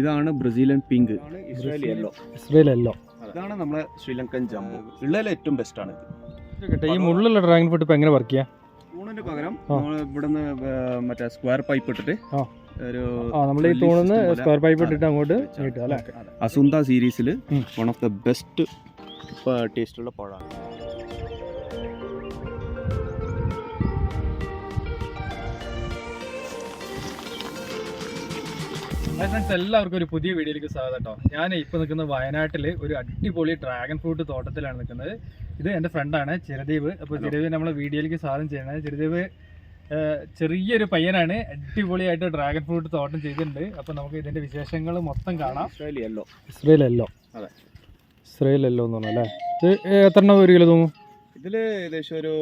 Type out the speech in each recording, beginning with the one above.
ഇതാണ് Brazilian pink. Israel yellow Israel ഇതാണ് നമ്മുടെ ശ്രീലങ്കൻ ജംബോ ഉള്ളതിൽ ഏറ്റവും ബെസ്റ്റ് ആണ് ഇത്. ഈ മുള്ളുള്ള ഡ്രാഗൺ ഫ്രൂട്ട് ഇപ്പം എങ്ങനെ വർക്ക് ചെയ്യാം? തൂണിന് പകരം നമ്മൾ ഇവിടുന്ന് മറ്റേ സ്ക്വയർ പൈപ്പ് ഇട്ടിട്ട് ഒരു നമ്മൾ ഈ തൂണിന്ന് സ്ക്വയർ പൈപ്പ് ഇട്ടിട്ട് അങ്ങോട്ട് അസുന്ത സീരീസിൽ വൺ ഓഫ് ദ ബെസ്റ്റ് ടേസ്റ്റുള്ള പഴമാണ്. ഹായ് ഫ്രണ്ട്സ് എല്ലാവർക്കും ഒരു പുതിയ വീഡിയോയിലേക്ക് സ്വാഗതം കേട്ടോ ഞാൻ ഇപ്പോൾ നിൽക്കുന്ന വയനാട്ടിൽ ഒരു അടിപൊളി ഡ്രാഗൺ ഫ്രൂട്ട് തോട്ടത്തിലാണ് നിൽക്കുന്നത്. ഇത് എന്റെ ഫ്രണ്ടാണ് ചിരദീപ് അപ്പോൾ. ചിരദീപ് നമ്മളെ വീഡിയോയിലേക്ക് സ്വാഗതം ചെയ്യണം ചിരദീപ് ചെറിയൊരു പയ്യനാണ് അടിപൊളിയായിട്ട് ഡ്രാഗൺ ഫ്രൂട്ട് തോട്ടം ചെയ്തിട്ടുണ്ട്. അപ്പോൾ നമുക്ക് ഇതിന്റെ വിശേഷങ്ങൾ മൊത്തം കാണാം. ഇസ്രേലല്ലോ ഇസ്രേലല്ലോ അതെ. ഇസ്രേലല്ലോ എന്ന് പറഞ്ഞല്ലേ ഇത് എത്ര എണ്ണം ഒരു കിലോ തോന്നും ഇതിൽ ഏകദേശം ഒരു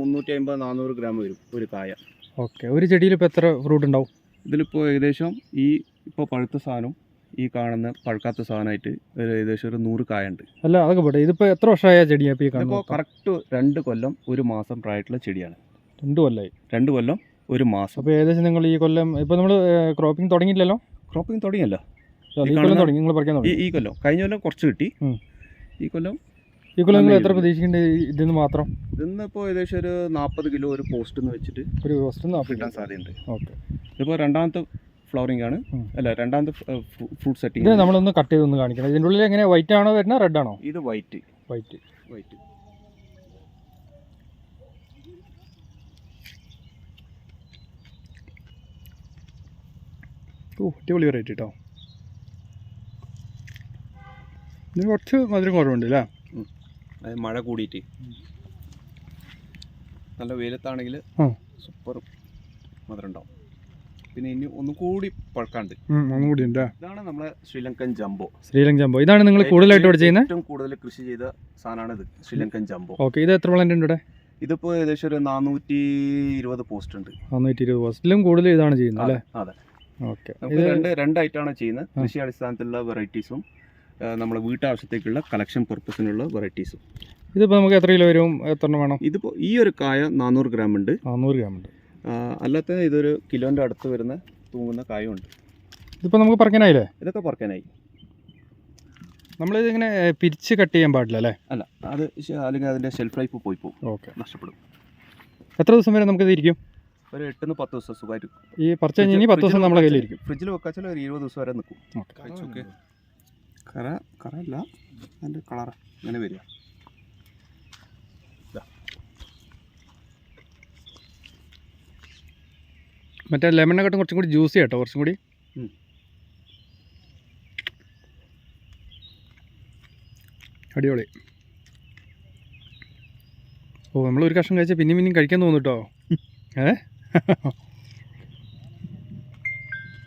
മുന്നൂറ്റി അമ്പത് നാനൂറ് ഗ്രാം വരും ഒരു കായ. ഓക്കെ. ഒരു ചെടിയിൽ ഇപ്പോൾ എത്ര ഫ്രൂട്ട് ഉണ്ടാവും? ഇതിലിപ്പോൾ ഏകദേശം ഈ ഇപ്പോൾ പഴുത്ത സാധനം ഈ കാണുന്ന പഴുക്കാത്ത സാധനമായിട്ട് ഒരു ഏകദേശം ഒരു നൂറ് കായുണ്ട്. അല്ല അതൊക്കെ പോട്ടെ. ഇതിപ്പോൾ എത്ര വർഷമായ ചെടിയാണ് ഇപ്പോൾ ഇപ്പോൾ കറക്റ്റ് രണ്ട് കൊല്ലം ഒരു മാസം പ്രായമായിട്ടുള്ള ചെടിയാണ്. രണ്ട് കൊല്ലമായി രണ്ട് കൊല്ലം ഒരു മാസം. അപ്പോൾ ഏകദേശം നിങ്ങൾ ഈ കൊല്ലം ഇപ്പോൾ നമ്മൾ ക്രോപ്പിംഗ് തുടങ്ങിയില്ലല്ലോ ക്രോപ്പിംഗ് തുടങ്ങിയല്ലോ. ഈ കൊല്ലം കാണുന്ന- തുടങ്ങി നിങ്ങൾ പറിക്കാൻ ഈ തുടങ്ങി. ഈ കൊല്ലം കഴിഞ്ഞ കൊല്ലം കുറച്ച് കിട്ടി. ഈ കൊല്ലം ഈ കൊല്ലം നിങ്ങൾ എത്ര. പ്രതീക്ഷിക്കേണ്ടത് നിന്ന് മാത്രം ഇതിന്ന് ഇപ്പോൾ ഏകദേശം ഒരു നാൽപ്പത് കിലോ ഒരു പോസ്റ്റ് എന്ന് വെച്ചിട്ട് ഒരു പോസ്റ്റ് കിട്ടാൻ സാധ്യതയുണ്ട്. ഓക്കെ. ഇതിപ്പോൾ രണ്ടാമത്തെ ഫ്ലവറിംഗ് ആണ്. അല്ല രണ്ടാമത്തെ ഫ്രൂട്ട് സെറ്റിംഗ് ഇത് നമ്മളൊന്ന് കട്ട് ചെയ്തൊന്ന് കാണിക്കണം. ഇതിന്റെ ഉള്ളിൽ എങ്ങനെ വൈറ്റ് ആണോ വരുന്നത് റെഡ് ആണോ? ഇത് വൈറ്റ് വൈറ്റ് വൈറ്റ് ഓ അടിപൊളി വെറൈറ്റി കേട്ടോ ഇതിന് കുറച്ച് മധുരം കുറവുണ്ട് അല്ലേ അത് മഴ കൂടിയിട്ട്. നല്ല വെയിലത്താണെങ്കിൽ. സൂപ്പർ മധുരം ഉണ്ടാവും പിന്നെ ഇനി ഒന്നും കൂടി പഴക്കാണ്ട്. കൂടി ഇതാണ് നമ്മളെ ശ്രീലങ്കൻ ജംബോ. ശ്രീലങ്കൻ ജംബോ. ഇതാണ് നിങ്ങൾ കൂടുതലായിട്ട് ഇവിടെ ചെയ്യുന്നത്? ഏറ്റവും കൂടുതൽ കൃഷി ചെയ്ത സാധനമാണ് ഇത് ശ്രീലങ്കൻ ജംബോ. ഓക്കെ ഇത് എത്ര പ്ലാന്റ് ഉണ്ട് ഇവിടെ? ഇതിപ്പോ ഏകദേശം ഒരു നാനൂറ്റി ഇരുപത് പോസ്റ്റ് ഉണ്ട്. നാനൂറ്റി ഇരുപത് പോസ്റ്റിലും കൂടുതൽ ഇതാണ് ചെയ്യുന്നത് അല്ലേ? അതെ ഓക്കെ. രണ്ട് രണ്ടായിട്ടാണ് ചെയ്യുന്നത്. കൃഷി അടിസ്ഥാനത്തിലുള്ള വെറൈറ്റീസും നമ്മുടെ വീട്ടാവശ്യത്തേക്കുള്ള കളക്ഷൻ പർപ്പസിനുള്ള വെറൈറ്റീസും ഇതിപ്പോൾ നമുക്ക് എത്ര കിലോ വരും? എത്ര വേണം? ഇതിപ്പോൾ ഈ ഒരു കായ നാനൂറ് ഗ്രാം ഉണ്ട്. നാനൂറ് ഗ്രാം ഉണ്ട്. അല്ലാത്ത ഇതൊരു കിലോന്റെ അടുത്ത് വരുന്ന തൂങ്ങുന്ന കായുണ്ട്. ഇതിപ്പോൾ നമുക്ക് പറക്കാനായില്ലേ? ഇതൊക്കെ പറക്കാനായി. നമ്മളിതിങ്ങനെ പിരിച്ച് കട്ട് ചെയ്യാൻ പാടില്ല അല്ലേ? അല്ല അത് അല്ലെങ്കിൽ അതിന്റെ ഷെൽഫ് ലൈഫ് പോയി പോകും. ഓക്കെ. നഷ്ടപ്പെടും. എത്ര ദിവസം വരെ നമുക്കിത് ഇരിക്കും ഒരു എട്ടിന്ന് പത്ത് ദിവസം സുഖമായിട്ട് ഈ പറിച്ച് കഴിഞ്ഞാൽ പത്ത് ദിവസം നമ്മളെ കയ്യിലിരിക്കും. ഫ്രിഡ്ജിൽ വെക്കാച്ചാൽ ഒരു ഇരുപത് ദിവസം വരെ നിൽക്കും കറ കറ അല്ല അതിന്റെ കളർ ഇങ്ങനെ വരിക. മറ്റേ ലെമണിനെക്കാട്ടും കുറച്ചും കൂടി ജ്യൂസി കേട്ടോ കുറച്ചും കൂടി. അടിപൊളി. ഓ നമ്മൾ ഒരു കഷ്ണം കഴിച്ചാൽ പിന്നെയും പിന്നെയും കഴിക്കാൻ തോന്നും കേട്ടോ ഏ?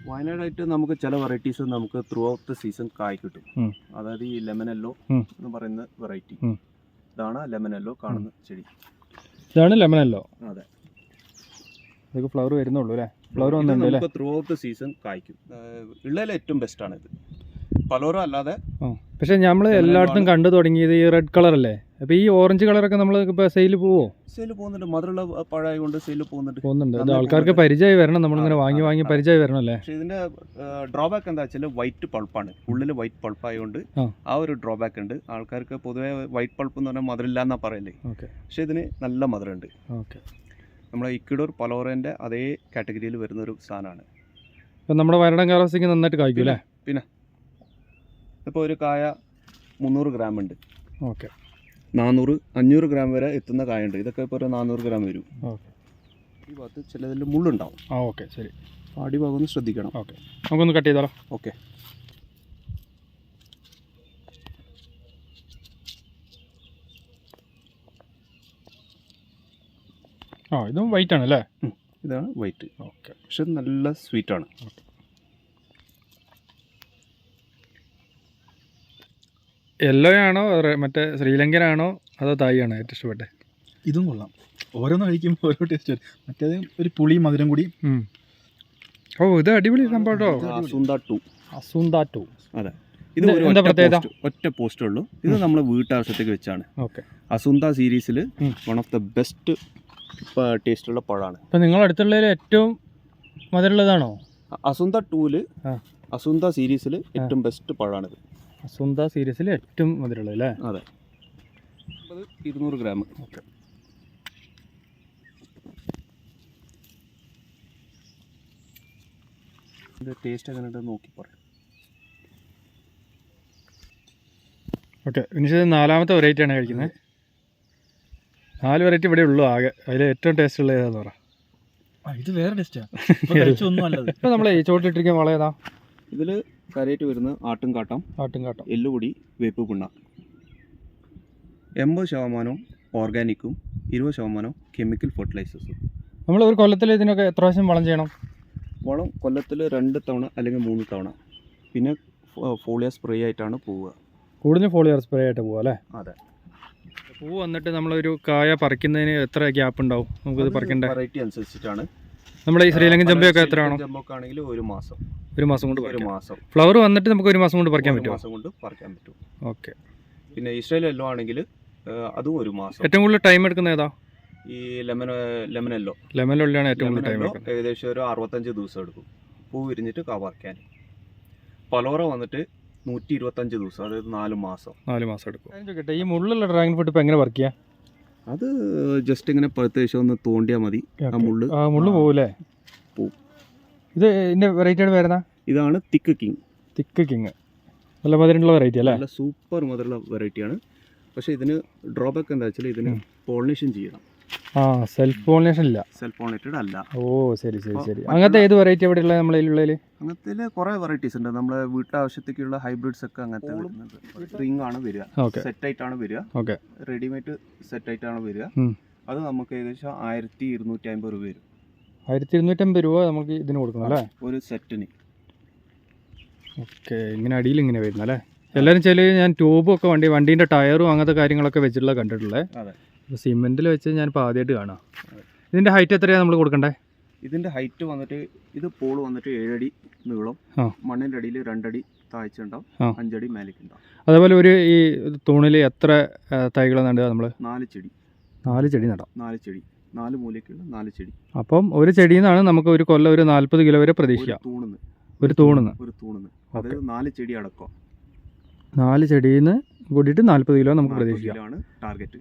വയനാടായിട്ട് നമുക്ക് ചില വെറൈറ്റീസ് നമുക്ക് ത്രൂ ഔട്ട് ദ സീസൺ കായ് കിട്ടും. അതായത് ഈ ലെമനല്ലോ. എന്ന് പറയുന്ന വെറൈറ്റി. ഇതാണ് ലെമനല്ലോ കാണുന്ന ചെടി. ഇതാണ് ലെമനല്ലോ അതെ. ഇതൊക്കെ ഫ്ലവർ വരുന്നുള്ളൂ അല്ലേ? ഫ്ലവർ വന്നിട്ടുണ്ട് അല്ലേ? ത്രൂ ഔട്ട് ദ സീസൺ കായ്ക്കും ഉള്ളതിൽ ഏറ്റവും ബെസ്റ്റ് ആണ് ഇത് പലോറോ അല്ലാതെ പക്ഷെ നമ്മൾ എല്ലായിടത്തും കണ്ടു തുടങ്ങിയത് ഈ റെഡ് കളർ അല്ലേ? അപ്പോൾ ഈ ഓറഞ്ച് കളറൊക്കെ നമ്മൾ ഇപ്പോൾ സെയിൽ പോവോ? സെയിൽ പോകുന്നുണ്ട്. മധുരമുള്ള പഴമായി കൊണ്ട് സെയിൽ പോകുന്നുണ്ട്. പോകുന്നുണ്ട്. അത് ആൾക്കാർക്ക്. പരിചയമായി വരണം. നമ്മളിങ്ങനെ വാങ്ങി വാങ്ങി. പരിചയമായി വരണം അല്ലേ? പക്ഷെ ഇതിന്റെ ഡ്രോബാക്ക് എന്താ വെച്ചാൽ വൈറ്റ് പൾപ്പാണ് ഉള്ളിൽ വൈറ്റ് പൾപ്പായതുകൊണ്ട് ആ. ആ ഒരു ഡ്രോബാക്ക് ഉണ്ട്. ആൾക്കാർക്ക് പൊതുവേ വൈറ്റ് പൾപ്പ് എന്ന് പറഞ്ഞാൽ മധുരമില്ല എന്നാ പറയല്ലേ പക്ഷെ ഇതിന് നല്ല മധുരമുണ്ട് ഓക്കെ. നമ്മളെ ഇക്വിഡോർ പലോറേന്റെ അതേ കാറ്റഗറിയിൽ വരുന്ന ഒരു സാധനമാണ്. ഇപ്പം നമ്മുടെ വരണം കാലാവസ്ഥയ്ക്ക് നന്നായിട്ട് കായ്ക്കും അല്ലേ? ഇപ്പോൾ ഒരു കായ മുന്നൂറ് ഗ്രാം ഉണ്ട്. ഓക്കെ. നാനൂറ് അഞ്ഞൂറ് ഗ്രാം വരെ എത്തുന്ന കായുണ്ട്. ഇതൊക്കെ ഇപ്പോൾ ഒരു നാനൂറ് ഗ്രാം വരും. ഓക്കെ. ഈ ഭാഗത്ത് ചിലതിൽ മുള്ളുണ്ടാവും. ആ ഓക്കെ ശരി. അടിഭാഗം ഒന്ന് ശ്രദ്ധിക്കണം. ഓക്കെ. നമുക്കൊന്ന് കട്ട് ചെയ്താലോ ഓക്കെ. ആ ഇതും വൈറ്റ് ആണ് അല്ലേ? ഇതാണ് വൈറ്റ് ഓക്കെ. പക്ഷെ നല്ല സ്വീറ്റാണ് യെല്ലോ ആണോ മറ്റേ ശ്രീലങ്കൻ ആണോ അതോ തായി ആണോ ഏറ്റവും ഇഷ്ടപ്പെട്ടെ? ഇതും കൊള്ളാം. ഓരോന്ന് കഴിക്കുമ്പോൾ ഓരോ ടേസ്റ്റ് വരും. മറ്റേത് ഒരു പുളി മധുരം കൂടി. ഓ ഇത് അടിപൊളി സംഭവം അസുന്താറ്റു ഇത് ഒരു ഒറ്റ പ്രത്യേകത? ഒറ്റ പോസ്റ്റേ ഉള്ളൂ. ഇത് നമ്മൾ വീട്ടാവശ്യത്തേക്ക് വെച്ചാണ്. ഓക്കെ. അസുന്ത സീരീസിൽ വൺ ഓഫ് ദ ബെസ്റ്റ് ടേസ്റ്റുള്ള പഴമാണ് അപ്പം നിങ്ങൾ അടുത്തുള്ളതിൽ ഏറ്റവും മധുരമുള്ളതാണോ? അസുന്ത ടൂൽ. അസുന്ത സീരീസിൽ ഏറ്റവും ബെസ്റ്റ് പഴമാണിത് സുന്ദ സീരീസിൽ ഏറ്റവും മധുരമുള്ളത് അല്ലേ? അതെ. ഇരുന്നൂറ് ഗ്രാം. ഓക്കെ. ഇത് ടേസ്റ്റ് എങ്ങനെ ഉണ്ടെന്ന് നോക്കി പറയാം. ഓക്കെ. വിനിഷത് നാലാമത്തെ വെറൈറ്റി ആണ് കഴിക്കുന്നത്. നാല് വെറൈറ്റി ഇവിടെ ഉള്ളൂ ആകെ. അതിൽ ഏറ്റവും ടേസ്റ്റ് ഉള്ള ഏതാന്ന് പറ. ആ, ഇത് വേറെ ടേസ്റ്റാണ് നമ്മൾ ഈ ചോട്ടിട്ടിരിക്കുന്ന വളം ഏതാ? ഇതിൽ കാര്യമായിട്ട് വരുന്ന ആട്ടുംകാട്ടം ആട്ടുംകാട്ടം. എല്ലുപൊടി വേപ്പ് പിണ്ണ എൺപത് ശതമാനവും ഓർഗാനിക്കും ഇരുപത് ശതമാനവും കെമിക്കൽ ഫെർട്ടിലൈസേഴ്സും. നമ്മൾ ഒരു കൊല്ലത്തിൽ ഇതിനൊക്കെ എത്ര പ്രാവശ്യം വളം ചെയ്യണം? വളം കൊല്ലത്തിൽ രണ്ട് തവണ അല്ലെങ്കിൽ മൂന്ന് തവണ. പിന്നെ ഫോളിയ സ്പ്രേ ആയിട്ടാണ് പോവുക. കൂടുതലും ഫോളിയർ സ്പ്രേ ആയിട്ട് പോവുക അല്ലേ? അതെ. പൂ വന്നിട്ട് നമ്മളൊരു കായ പറിക്കുന്നതിന് എത്ര ഗ്യാപ്പ് ഉണ്ടാവും? നമുക്കിത് പറിക്കേണ്ട? വെറൈറ്റി അനുസരിച്ചിട്ടാണ്. നമ്മുടെ ഈ ശ്രീലങ്കൻ ചെമ്പയൊക്കെ എത്രയാണോ? ചെമ്പൊക്കെ ജമ്പൊക്കെ ആണെങ്കിൽ ഒരു മാസം. ഒരു മാസം കൊണ്ട് ഒരു മാസം. ഫ്ലവർ വന്നിട്ട് നമുക്ക് ഒരു മാസം കൊണ്ട് പറിക്കാൻ പറ്റും മാസം കൊണ്ട് പറിക്കാൻ പറ്റും. ഓക്കെ. പിന്നെ ഇസ്രായേൽ എല്ലോ ആണെങ്കിൽ അതും ഒരു മാസം. ഏറ്റവും കൂടുതൽ ടൈം എടുക്കുന്ന ഏതാ? ഈ ലെമൺ ലെമൺ എല്ലോ ലെമനിലുള്ളിലാണ് ഏറ്റവും കൂടുതൽ ടൈം എടുക്കുന്നത്. ഏകദേശം ഒരു അറുപത്തഞ്ച് ദിവസം എടുക്കും. പൂ വിരിഞ്ഞിട്ട് പറിക്കാൻ പലോറ വന്നിട്ട് നൂറ്റി ഇരുപത്തഞ്ച് ദിവസം അതായത് നാല് മാസം. നാല് മാസം എടുക്കും. ഈ മുള്ളുള്ള ഡ്രാഗൺ ഫ്രൂട്ട് ഇപ്പം എങ്ങനെ പറിക്കുക അത് ജസ്റ്റ് ഇങ്ങനെ പ്രത്യേകിച്ച് ഒന്ന് തോണ്ടിയാൽ മതി. ആ മുള്ളു ആ മുള്ളു പോകൂലേ പോവും. ഇത് ഇതിന്റെ വെറൈറ്റിയാണ് വരുന്ന ഇതാണ് തിക്ക് കിങ് തിക്ക് കിങ് നല്ല മധുരമുള്ള വെറൈറ്റി അല്ലേ? നല്ല സൂപ്പർ മധുരമുള്ള വെറൈറ്റിയാണ് പക്ഷെ ഇതിന് ഡ്രോബാക്ക് എന്താ വെച്ചാൽ ഇതിന്. പോളിനേഷൻ ചെയ്യണം. ആ സെൽഫ് പോളിനേഷൻ ഇല്ല. സെൽഫ് പോളിനേറ്റഡ് അല്ല. ഓ ശരി ശരി ശരി. അങ്ങനത്തെ ഏത് വെറൈറ്റി ഇവിടെ ഉള്ളത് നമ്മളെ ഉള്ളതിൽ അങ്ങനത്തെ കുറേ വെറൈറ്റീസ് ഉണ്ട്. നമ്മളെ വീട്ടാവശ്യത്തേക്കുള്ള ഹൈബ്രിഡ്സ് ഒക്കെ അങ്ങനത്തെ റിംഗ് ആണ് വരിക. ഓക്കെ. സെറ്റ് ആയിട്ടാണ് വരിക. ഓക്കെ. റെഡിമെയ്ഡ് സെറ്റ് ആയിട്ടാണ് വരിക. അത് നമുക്ക് ഏകദേശം ആയിരത്തി ഇരുന്നൂറ്റി അമ്പത് രൂപ വരും. ആയിരത്തി ഇരുന്നൂറ്റമ്പത് രൂപ നമുക്ക് ഇതിന് കൊടുക്കണം അല്ലേ? ഒരു സെറ്റിന്. ഓക്കെ ഇങ്ങനെ അടിയിൽ ഇങ്ങനെ വരുന്നത് അല്ലേ? എല്ലാവരും ചില ഞാൻ ട്യൂബും ഒക്കെ വണ്ടി വണ്ടീന്റെ ടയറും അങ്ങനത്തെ കാര്യങ്ങളൊക്കെ വെച്ചിട്ടുള്ള കണ്ടിട്ടുള്ളത് അപ്പോൾ സിമെന്റിൽ വെച്ച് ഞാൻ ഇപ്പോൾ ആദ്യമായിട്ട് കാണാം. ഇതിന്റെ ഹൈറ്റ് എത്രയാണ് നമ്മൾ കൊടുക്കണ്ടേ? ഇതിന്റെ ഹൈറ്റ് വന്നിട്ട് ഇത് പോൾ വന്നിട്ട് ഏഴടി നീളം. മണ്ണിന്റെ അടിയിൽ രണ്ടടി താഴ്ച ഉണ്ടാവും. അഞ്ചടി മേലേക്ക് ഉണ്ടാവും. അതേപോലെ ഒരു ഈ തൂണിൽ എത്ര തൈകൾ നടുക നമ്മൾ നാല് ചെടി. നാല് ചെടി നടാം. നാല് ചെടി. നാല് മൂലയ്ക്കുള്ള നാല് ചെടി. അപ്പം ഒരു ചെടിയിൽ നിന്നാണ് നമുക്ക് ഒരു കൊല്ലം ഒരു നാൽപ്പത് കിലോ വരെ ഒരു പ്രതീക്ഷിക്കാം തൂണുന്ന്. ഒരു തൂണുന്ന്. ഒരു തൂണുന്ന്. അതായത് നാല് ചെടി അടക്കം. നാല് ചെടിയിൽ നിന്ന് കൂടിയിട്ട് നാൽപ്പത് കിലോ നമുക്ക് പ്രതീക്ഷിക്കാം. ആണ് ടാർഗറ്റ്.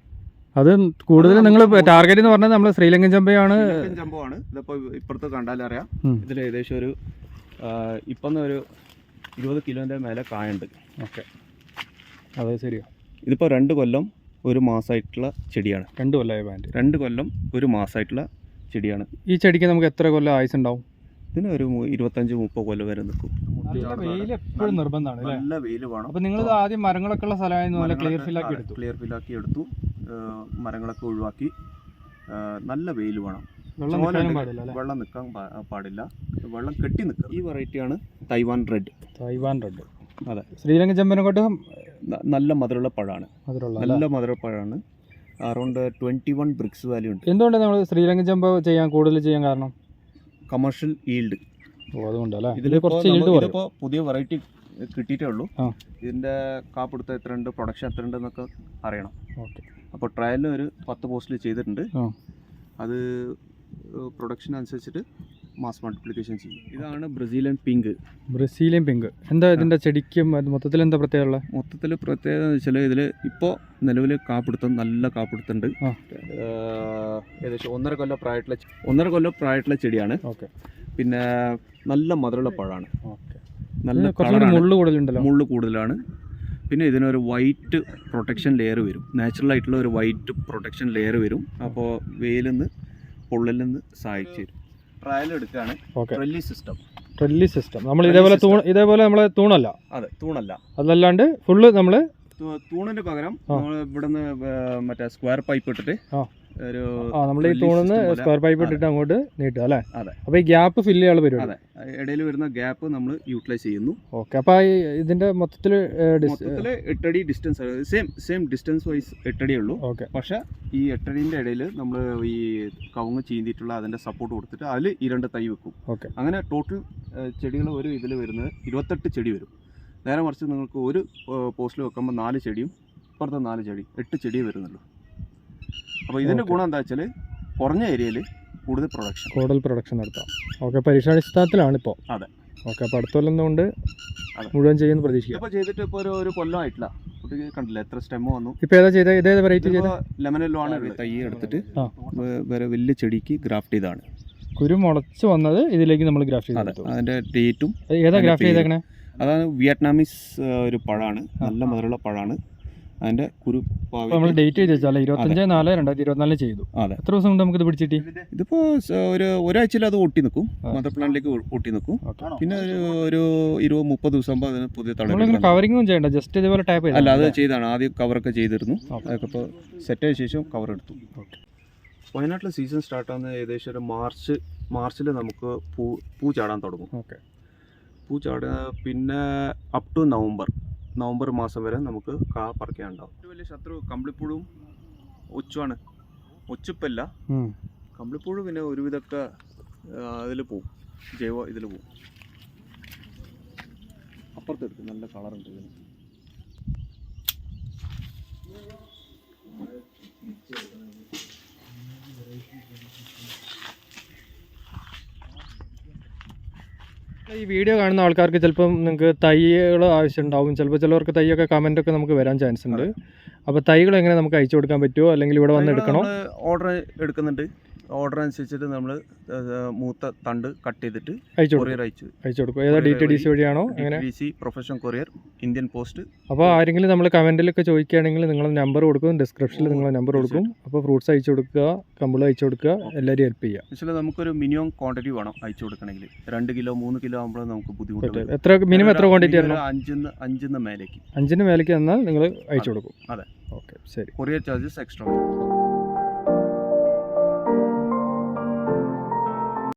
അത് കൂടുതൽ നിങ്ങൾ ടാർഗറ്റ് എന്ന് പറഞ്ഞാൽ നമ്മൾ ശ്രീലങ്കൻ ചമ്പയാണ്. ചമ്പാണ് ഇതിപ്പോൾ ഇപ്പുറത്ത് കണ്ടാലറിയാം അറിയാം. ഇതിൽ ഏകദേശം ഒരു ഇപ്പം ഒരു ഇരുപത് കിലോന്റെ മേലെ കായുണ്ട്. ഓക്കെ. അതെ ശരിയാണ് ഇതിപ്പോൾ രണ്ട് കൊല്ലം ഒരു മാസമായിട്ടുള്ള ചെടിയാണ്. രണ്ട് കൊല്ലമായ പ്ലാന്റ് രണ്ട് കൊല്ലം ഒരു മാസമായിട്ടുള്ള ചെടിയാണ്. ഈ ചെടിക്ക് നമുക്ക് എത്ര കൊല്ലം ആയുസ് ഉണ്ടാവും ഇതിന് ഒരു ഇരുപത്തഞ്ച് മുപ്പത് കൊല്ലം വരെ നിൽക്കും. വെയിൽ എപ്പോഴും നിർബന്ധമാണ് നല്ല വെയിൽ വേണം. അപ്പൊ നിങ്ങൾ ആദ്യം മരങ്ങളൊക്കെ ഉള്ള സ്ഥലമായിരുന്നു നല്ല ക്ലിയർ ഫില്ലാക്കി എടുത്തു. ക്ലിയർ ഫില്ലാക്കി എടുത്തു. മരങ്ങളൊക്കെ ഒഴിവാക്കി. നല്ല വെയിൽ വേണം. വെള്ളം നിൽക്കാൻ പാടില്ല. വെള്ളം കെട്ടി നിൽക്കുക ഈ വെറൈറ്റിയാണ് തൈവാൻ റെഡ് തൈവാൻ റെഡ് അതെ. ശ്രീലങ്കൻ ചെമ്പനെക്കാട്ടും നല്ല മധുരമുള്ള പഴമാണ്. നല്ല മധുര പഴമാണ്. Around twenty one brix value ഉണ്ട്. എന്തുകൊണ്ടാണ് നമ്മൾ ശ്രീലങ്കൻ ചെമ്പ് ചെയ്യാൻ കൂടുതൽ ചെയ്യാൻ കാരണം? കമേഴ്ഷ്യൽ ഈൽഡ് ഇതിപ്പോൾ പുതിയ വെറൈറ്റി കിട്ടിയിട്ടേ ഉള്ളൂ. ഇതിന്റെ ഇതിന്റെ കാപ്പെടുത്ത എത്ര ഉണ്ട് പ്രൊഡക്ഷൻ എത്ര ഉണ്ട് എന്നൊക്കെ അറിയണം. ഓക്കെ. അപ്പോൾ ട്രയലിൽ ഒരു പത്ത് പോസ്റ്റിൽ ചെയ്തിട്ടുണ്ട്. അത് പ്രൊഡക്ഷൻ അനുസരിച്ചിട്ട് മാസ് മൾട്ടിപ്ലിക്കേഷൻ ചെയ്യും. ഇതാണ് ബ്രസീലിയൻ പിങ്ക്. Brazilian pink. എന്താ ഇതിന്റെ ചെടിക്കും അത് മൊത്തത്തിൽ എന്താ പ്രത്യേകത ഉള്ളത് മൊത്തത്തിൽ പ്രത്യേകത എന്ന് വെച്ചാൽ ഇതിൽ ഇപ്പോൾ നിലവിൽ കാപ്പിടുത്തം നല്ല കാപ്പിടുത്തുണ്ട്. ഏകദേശം ഒന്നര കൊല്ലം പ്രായമായിട്ടുള്ള ചെ- ഒന്നര കൊല്ലം പ്രായമായിട്ടുള്ള ചെടിയാണ്. ഓക്കെ. പിന്നെ നല്ല മധുരമുള്ള പഴമാണ്. ഓക്കെ. നല്ല മുള്ള് മുള്ളു കൂടുതലുണ്ടല്ലോ? മുള്ള് കൂടുതലാണ്. പിന്നെ ഇതിനൊരു വൈറ്റ് പ്രൊട്ടക്ഷൻ ലെയർ വരും. നാച്ചുറൽ ആയിട്ടുള്ള ഒരു വൈറ്റ് പ്രൊട്ടക്ഷൻ ലെയർ വരും. അപ്പോൾ വെയിലിൽ നിന്ന് പൊള്ളിൽ നിന്ന് സഹായിച്ചു തരും. ട്രയൽ എടുക്കുകയാണ് ട്രെല്ലി സിസ്റ്റം ട്രെല്ലി സിസ്റ്റം നമ്മൾ ഇതേപോലെ തൂൺ ഇതേപോലെ നമ്മളെ തൂണല്ല. അതെ തൂണല്ല. അതല്ലാണ്ട് ഫുള്ള് നമ്മൾ തൂണിന് പകരം ഇവിടുന്ന് മറ്റേ സ്ക്വയർ പൈപ്പ് ഇട്ടിട്ട്. ഒരു നമ്മൾ ഈ തൂണിന്ന് സ്ക്വയർ പൈപ്പ് ഇട്ടിട്ട് അങ്ങോട്ട് നീട്ടുക അല്ലേ? അതെ. അപ്പോൾ ഈ ഗ്യാപ്പ് ഫില്ല് ചെയ്യാനുള്ള പരിപാടി. അതെ. ഇടയിൽ വരുന്ന ഗ്യാപ്പ് നമ്മൾ യൂട്ടിലൈസ് ചെയ്യുന്നു. ഓക്കെ അപ്പോൾ ഇതിന്റെ മൊത്തത്തിൽ മൊത്തത്തിൽ എട്ടടി distance same same distance wise എട്ടടി ഉള്ളൂ. ഓക്കെ. പക്ഷെ ഈ എട്ടടിന്റെ ഇടയിൽ നമ്മൾ ഈ കവുങ്ങ് ചീന്തിയിട്ടുള്ള അതിന്റെ സപ്പോർട്ട് കൊടുത്തിട്ട് അതിൽ ഈ രണ്ട് തൈ വെക്കും. ഓക്കെ. അങ്ങനെ ടോട്ടൽ ചെടികൾ ഒരു ഇതിൽ വരുന്നത് ഇരുപത്തെട്ട് ചെടി വരും. നേരെ മറിച്ച് നിങ്ങൾക്ക് ഒരു പോസ്റ്റിൽ വെക്കുമ്പോൾ നാല് ചെടിയും ഇപ്പുറത്തെ നാല് ചെടി എട്ട് ചെടിയേ വരുന്നുള്ളൂ. അപ്പോൾ ഇതിന്റെ ഗുണം എന്താ വെച്ചാൽ കുറഞ്ഞ ഏരിയയിൽ കൂടുതൽ പ്രൊഡക്ഷൻ കൂടുതൽ പ്രൊഡക്ഷൻ നടത്താം. ഓക്കെ പരീക്ഷാടിസ്ഥാനത്തിലാണ് ഇപ്പോൾ അതെ. ഓക്കെ അപ്പോൾ അടുത്ത കൊല്ലം കൊണ്ട് മുഴുവൻ ചെയ്യുന്ന പ്രതീക്ഷിക്കാം. ഇപ്പോൾ ചെയ്തിട്ട് ഇപ്പോൾ ഒരു ഒരു കൊല്ലം ആയിട്ടില്ല. കണ്ടില്ല എത്ര സ്റ്റെം വന്നു? ഇപ്പോൾ ഏതാ ചെയ്ത ഇതേത് വെറൈറ്റി ചെയ്ത? ലെമനെല്ലാണ് തൈ എടുത്തിട്ട് വേറെ വലിയ ചെടിക്ക് ഗ്രാഫ്റ്റ് ചെയ്താണ്. കുരു മുളച്ച് വന്നത് ഇതിലേക്ക് നമ്മൾ ഗ്രാഫ്റ്റ് ചെയ്തു അതിന്റെ അതിന്റെ ഡേറ്റും ഏതാ ഗ്രാഫ്റ്റ്. ചെയ്തേക്കണേ? അതാണ് വിയറ്റ്നാമീസ് ഒരു പഴമാണ് നല്ല മധുരമുള്ള പഴമാണ് അതിന്റെ കുരു നമ്മൾ ഡേറ്റ് ചെയ്ത് വെച്ചാൽ ഇരുപത്തഞ്ച് നാല് രണ്ടായിരത്തി ഇരുപത്തിനാലിന് ചെയ്തു. അതെ. എത്ര ദിവസം കൊണ്ട് നമുക്ക് ഇത് പിടിച്ചിട്ട്? ഇതിപ്പോ ഒരു ഒരാഴ്ചയിൽ അത് ഒട്ടി നിൽക്കും. മദർ പ്ലാന്റിലേക്ക് ഒട്ടി നിൽക്കും. പിന്നെ ഒരു ഒരു ഇരുപത് മുപ്പത് ദിവസം ആകുമ്പോൾ അതിന് പുതിയ നമ്മളിങ്ങനെ തള കവറിങ്ങും ചെയ്യണ്ട ജസ്റ്റ് ഇതേപോലെ ടൈപ്പ് അല്ല അത് ചെയ്താണ്. ആദ്യം കവറൊക്കെ ചെയ്തിരുന്നു. അതൊക്കെ ഇപ്പോൾ സെറ്റായ ശേഷം കവർ എടുത്തു. ഓക്കെ. വയനാട്ടിലെ സീസൺ സ്റ്റാർട്ട് ആകുന്ന ഏകദേശം ഒരു മാർച്ച് മാർച്ചിൽ നമുക്ക് പൂ പൂ ചാടാൻ തുടങ്ങും. ഓക്കെ. പൂ ചാടുക പിന്നെ അപ് ടു നവംബർ നവംബർ മാസം വരെ നമുക്ക് കാ പറിക്കാനുണ്ടാവും ഏറ്റവും വലിയ ശത്രു കമ്പിളിപ്പുഴുവും ഒച്ചുമാണ് ഒച്ചുപ്പല്ല. കമ്പിളിപ്പുഴു പിന്നെ ഒരുവിധമൊക്കെ അതിൽ പോവും. ജൈവ ഇതിൽ പോവും. അപ്പുറത്തെടുക്കും നല്ല കളറുണ്ട് ഇതിന്. ഈ വീഡിയോ കാണുന്ന ആൾക്കാർക്ക് ചിലപ്പം നിങ്ങൾക്ക് തൈകൾ ആവശ്യമുണ്ടാവും. ചിലപ്പോൾ ചിലവർക്ക് തൈയൊക്കെ കമന്റ് ഒക്കെ നമുക്ക് വരാൻ ചാൻസ് ഉണ്ട്. അപ്പോൾ തൈകൾ എങ്ങനെ നമുക്ക് അയച്ചു കൊടുക്കാൻ പറ്റുമോ അല്ലെങ്കിൽ ഇവിടെ വന്ന് എടുക്കണോ? ഓർഡർ എടുക്കുന്നുണ്ട്. ഓർഡർ അനുസരിച്ചിട്ട് നമ്മൾ മൂത്ത തണ്ട് കട്ട് ചെയ്തിട്ട് കൊറിയർ അയച്ചു. അയച്ചു കൊടുക്കും. ഏതാ ഡി ടി ഡി സി വഴിയാണോ? അങ്ങനെ D C professional courier Indian post അപ്പോൾ ആരെങ്കിലും നമ്മൾ കമന്റിലൊക്കെ ചോദിക്കുകയാണെങ്കിൽ നിങ്ങൾ നമ്പർ കൊടുക്കും. ഡിസ്ക്രിപ്ഷനിൽ നിങ്ങൾ നമ്പർ കൊടുക്കും. അപ്പോൾ ഫ്രൂട്ട്സ് അയച്ചു കൊടുക്കുക കമ്പിൾ അയച്ചു കൊടുക്കുക എല്ലാവരും ഹെൽപ്പ് ചെയ്യുക ആക്ച്വലി നമുക്കൊരു മിനിമം ക്വാണ്ടിറ്റി വേണം അയച്ചു കൊടുക്കണമെങ്കിൽ. രണ്ട് കിലോ മൂന്ന് കിലോ ആകുമ്പോൾ നമുക്ക് ബുദ്ധിമുട്ട് എത്ര മിനിമം എത്ര ക്വാണ്ടിറ്റി ആണ് അഞ്ചിന്ന് അഞ്ചിന്ന് മേലേക്ക്. അഞ്ചിന് മേലേക്ക് തന്നാൽ നിങ്ങൾ അയച്ചു കൊടുക്കും. അതെ. ഓക്കെ ശരി. Courier charges extra